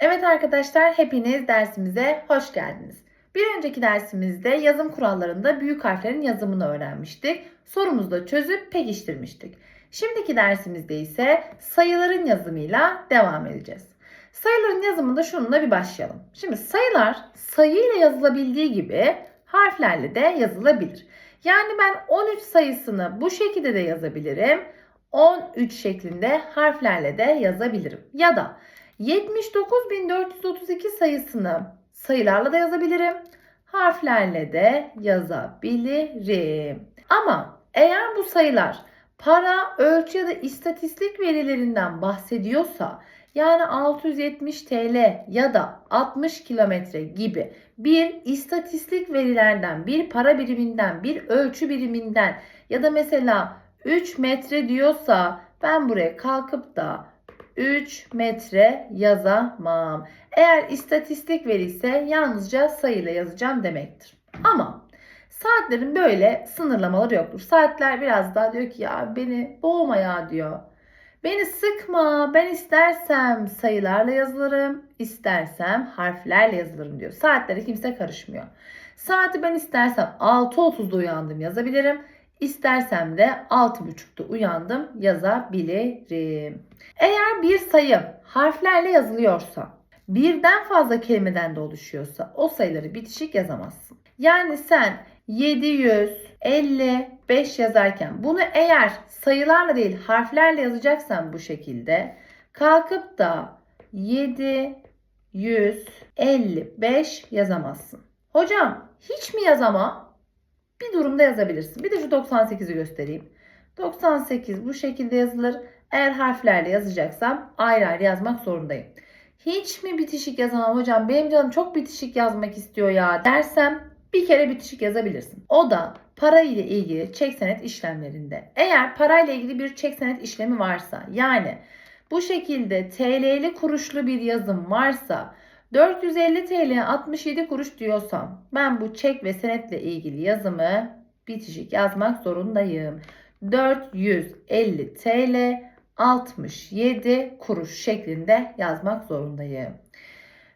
Evet arkadaşlar hepiniz dersimize hoş geldiniz. Bir önceki dersimizde yazım kurallarında büyük harflerin yazımını öğrenmiştik. Sorumuzu da çözüp pekiştirmiştik. Şimdiki dersimizde ise sayıların yazımıyla devam edeceğiz. Sayıların yazımında şununla bir başlayalım. Şimdi sayılar sayıyla yazılabildiği gibi harflerle de yazılabilir. Yani ben 13 sayısını bu şekilde de yazabilirim. 13 şeklinde harflerle de yazabilirim. Ya da 79.432 sayısını sayılarla da yazabilirim. Harflerle de yazabilirim. Ama eğer bu sayılar para, ölçü ya da istatistik verilerinden bahsediyorsa yani 670 TL ya da 60 kilometre gibi bir istatistik verilerden, bir para biriminden, bir ölçü biriminden ya da mesela 3 metre diyorsa ben buraya kalkıp da 3 metre yazamam. Eğer istatistik veri ise yalnızca sayıyla yazacağım demektir. Ama saatlerin böyle sınırlamaları yoktur. Saatler biraz daha diyor ki ya beni boğma ya diyor. Beni sıkma ben istersem sayılarla yazılırım, istersem harflerle yazılırım diyor. Saatlere kimse karışmıyor. Saati ben istersem 6.30'da uyandım yazabilirim. İstersem de 6.30'da uyandım yazabilirim. Eğer bir sayı harflerle yazılıyorsa, birden fazla kelimeden de oluşuyorsa o sayıları bitişik yazamazsın. Yani sen 755 yazarken bunu eğer sayılarla değil harflerle yazacaksan bu şekilde kalkıp da 755 yazamazsın. Hocam hiç mi yazamam? Bir durumda yazabilirsin. Bir de şu 98'i göstereyim. 98 bu şekilde yazılır. Eğer harflerle yazacaksam ayrı ayrı yazmak zorundayım. Hiç mi bitişik yazamam hocam? Benim canım çok bitişik yazmak istiyor ya dersem bir kere bitişik yazabilirsin. O da para ile ilgili çek senet işlemlerinde. Eğer parayla ilgili bir çek senet işlemi varsa yani bu şekilde TL'li kuruşlu bir yazım varsa 450 TL 67 kuruş diyorsam ben bu çek ve senetle ilgili yazımı bitişik yazmak zorundayım. 450 TL 67 kuruş şeklinde yazmak zorundayım.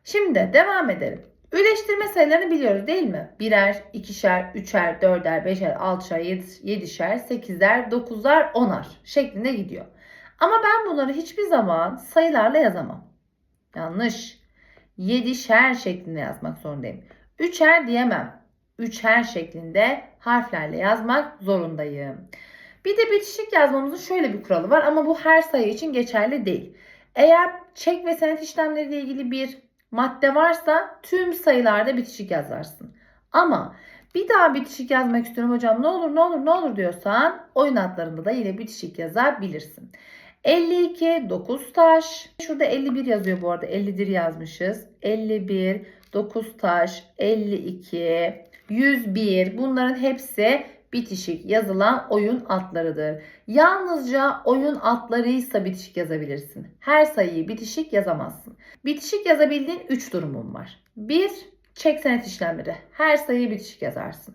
Şimdi devam edelim. Üleştirme sayılarını biliyoruz değil mi? Birer, ikişer, üçer, dörder, beşer, altışar, yedişer, sekizler, dokuzlar, onar şeklinde gidiyor. Ama ben bunları hiçbir zaman sayılarla yazamam. Yanlış. Yedişer şeklinde yazmak zorundayım. Üçer diyemem. Üçer şeklinde harflerle yazmak zorundayım. Bir de bitişik yazmamızın şöyle bir kuralı var ama bu her sayı için geçerli değil. Eğer çek ve senet işlemleriyle ilgili bir madde varsa tüm sayılarda bitişik yazarsın. Ama bir daha bitişik yazmak istiyorum hocam ne olur ne olur ne olur diyorsan oyun adlarında da yine bitişik yazabilirsin. 52 9 taş. Şurada 51 yazıyor bu arada. 51 yazmışız. 51 9 taş 52 101 bunların hepsi bitişik yazılan oyun adlarıdır. Yalnızca oyun adlarıysa bitişik yazabilirsin. Her sayıyı bitişik yazamazsın. Bitişik yazabildiğin 3 durumun var. 1. Çek senet işlemleri. Her sayıyı bitişik yazarsın.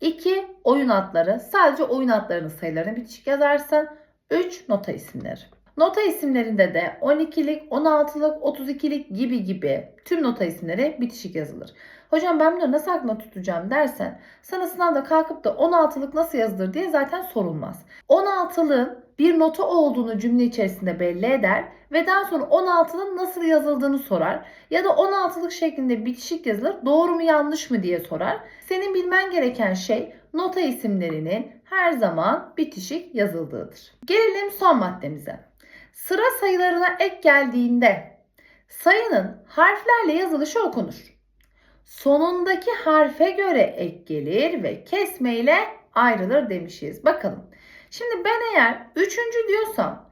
2. Oyun adları. Sadece oyun adlarının sayılarını bitişik yazarsın. 3. Nota isimleri. Nota isimlerinde de 12'lik, 16'lık, 32'lik gibi gibi tüm nota isimleri bitişik yazılır. Hocam ben bunları nasıl aklımda tutacağım dersen sana sınavda kalkıp da 16'lık nasıl yazılır diye zaten sorulmaz. 16'lığın bir nota olduğunu cümle içerisinde belli eder ve daha sonra 16'lığın nasıl yazıldığını sorar ya da 16'lık şeklinde bitişik yazılır doğru mu yanlış mı diye sorar. Senin bilmen gereken şey nota isimlerinin her zaman bitişik yazıldığıdır. Gelelim son maddemize. Sıra sayılarına ek geldiğinde sayının harflerle yazılışı okunur. Sonundaki harfe göre ek gelir ve kesme ile ayrılır demişiz. Bakalım. Şimdi ben eğer üçüncü diyorsam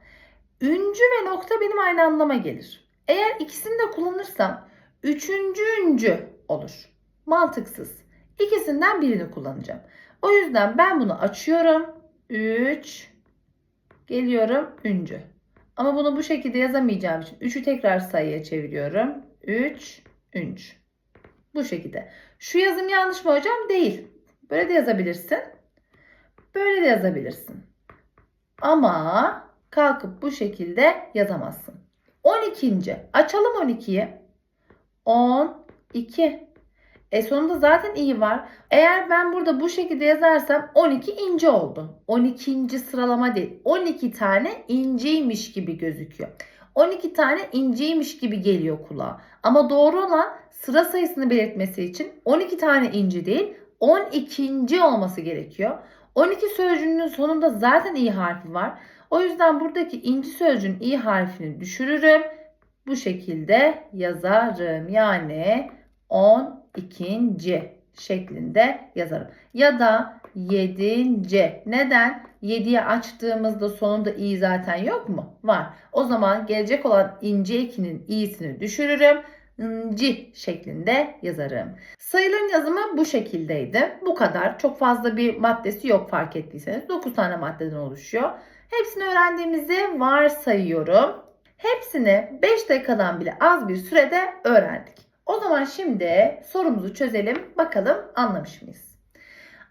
üncü ve nokta benim aynı anlama gelir. Eğer ikisini de kullanırsam üçüncüncü olur. Mantıksız. İkisinden birini kullanacağım. O yüzden ben bunu açıyorum. 3 geliyorum üncü. Ama bunu bu şekilde yazamayacağım için 3'ü tekrar sayıya çeviriyorum. 3 3. Bu şekilde. Şu yazım yanlış mı hocam? Değil. Böyle de yazabilirsin. Böyle de yazabilirsin. Ama kalkıp bu şekilde yazamazsın. 12. Açalım 12'yi. 12. E sonunda zaten i var. Eğer ben burada bu şekilde yazarsam 12 ince oldu. 12. sıralama değil. 12 tane inceymiş gibi gözüküyor. 12 tane inceymiş gibi geliyor kulağa. Ama doğru olan sıra sayısını belirtmesi için 12 tane inci değil 12. olması gerekiyor. 12 sözcüğünün sonunda zaten i harfi var. O yüzden buradaki inci sözcüğün i harfini düşürürüm. Bu şekilde yazarım. Yani 12. şeklinde yazarım. Ya da 7. Neden? 7'ye açtığımızda sonunda i zaten yok mu? Var. O zaman gelecek olan ince ekinin i'sini düşürürüm. İnci şeklinde yazarım. Sayıların yazımı bu şekildeydi. Bu kadar. Çok fazla bir maddesi yok fark ettiyseniz. 9 tane maddeden oluşuyor. Hepsini öğrendiğimizi varsayıyorum. Hepsini 5 dakikadan bile az bir sürede öğrendik. O zaman şimdi sorumuzu çözelim. Bakalım anlamış mıyız?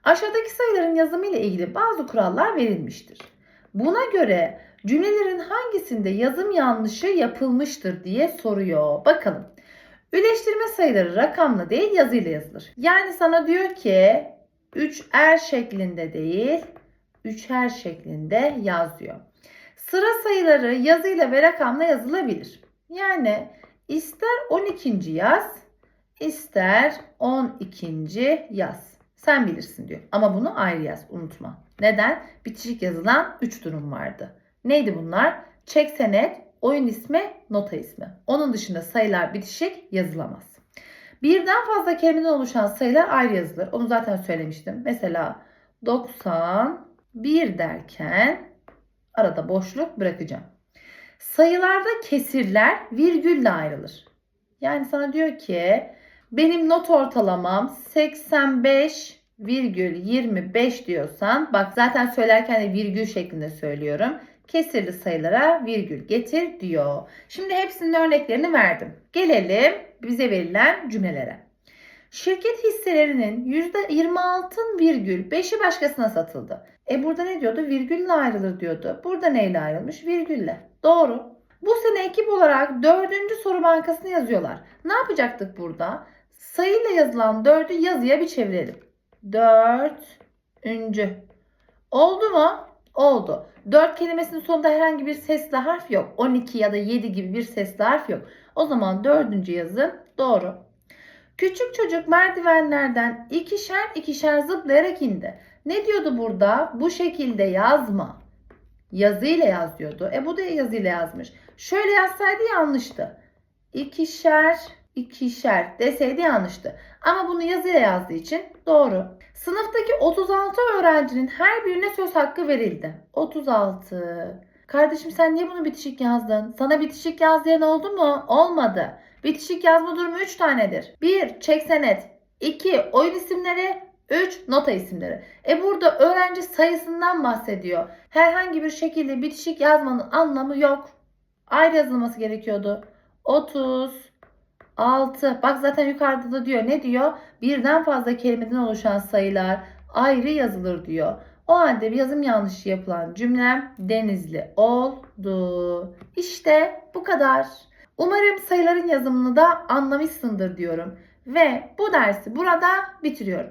Aşağıdaki sayıların yazımı ile ilgili bazı kurallar verilmiştir. Buna göre cümlelerin hangisinde yazım yanlışı yapılmıştır diye soruyor. Bakalım. Üleştirme sayıları rakamla değil yazıyla yazılır. Yani sana diyor ki 3 er şeklinde değil 3'er şeklinde yaz diyor. Sıra sayıları yazıyla ve rakamla yazılabilir. Yani ister 12. yaz, ister 12. yaz. Sen bilirsin diyor. Ama bunu ayrı yaz, unutma. Neden? Bitişik yazılan 3 durum vardı. Neydi bunlar? Çek senet, oyun ismi, nota ismi. Onun dışında sayılar bitişik yazılamaz. Birden fazla kelimeden oluşan sayılar ayrı yazılır. Onu zaten söylemiştim. Mesela 91 derken arada boşluk bırakacağım. Sayılarda kesirler virgülle ayrılır. Yani sana diyor ki benim not ortalamam 85,25 diyorsan bak zaten söylerken de virgül şeklinde söylüyorum. Kesirli sayılara virgül getir diyor. Şimdi hepsinin örneklerini verdim. Gelelim bize verilen cümlelere. Şirket hisselerinin %26,5'i başkasına satıldı. E burada ne diyordu? Virgülle ayrılır diyordu. Burada neyle ayrılmış? Virgülle. Doğru. Bu sene ekip olarak dördüncü soru bankasını yazıyorlar. Ne yapacaktık burada? Sayıyla yazılan dördü yazıya bir çevirelim. Dördüncü. Oldu mu? Oldu. Dört kelimesinin sonunda herhangi bir sesli harf yok. 12 ya da 7 gibi bir sesli harf yok. O zaman dördüncü yazı doğru. Küçük çocuk merdivenlerden ikişer ikişer zıplayarak indi. Ne diyordu burada? Bu şekilde yazma. Yazıyla yaz diyordu. E bu da yazıyla yazmış. Şöyle yazsaydı yanlıştı. İkişer ikişer deseydi yanlıştı. Ama bunu yazıyla yazdığı için doğru. Sınıftaki 36 öğrencinin her birine söz hakkı verildi. 36. Kardeşim sen niye bunu bitişik yazdın? Sana bitişik yaz diyen oldu mu? Olmadı. Bitişik yazma durumu 3 tanedir. 1. Çek senet. 2. Oyun isimleri. 3. Nota isimleri. E burada öğrenci sayısından bahsediyor. Herhangi bir şekilde bitişik yazmanın anlamı yok. Ayrı yazılması gerekiyordu. 36. Bak zaten yukarıda da diyor. Ne diyor? Birden fazla kelimeden oluşan sayılar ayrı yazılır diyor. O halde bir yazım yanlışı yapılan cümlem denizli oldu. İşte bu kadar. Umarım sayıların yazımını da anlamışsındır diyorum. Ve bu dersi burada bitiriyorum.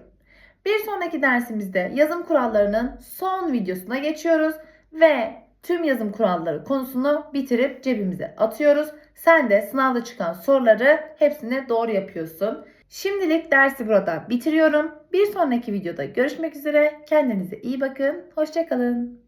Bir sonraki dersimizde yazım kurallarının son videosuna geçiyoruz ve tüm yazım kuralları konusunu bitirip cebimize atıyoruz. Sen de sınavda çıkan soruları hepsini doğru yapıyorsun. Şimdilik dersi burada bitiriyorum. Bir sonraki videoda görüşmek üzere. Kendinize iyi bakın. Hoşçakalın.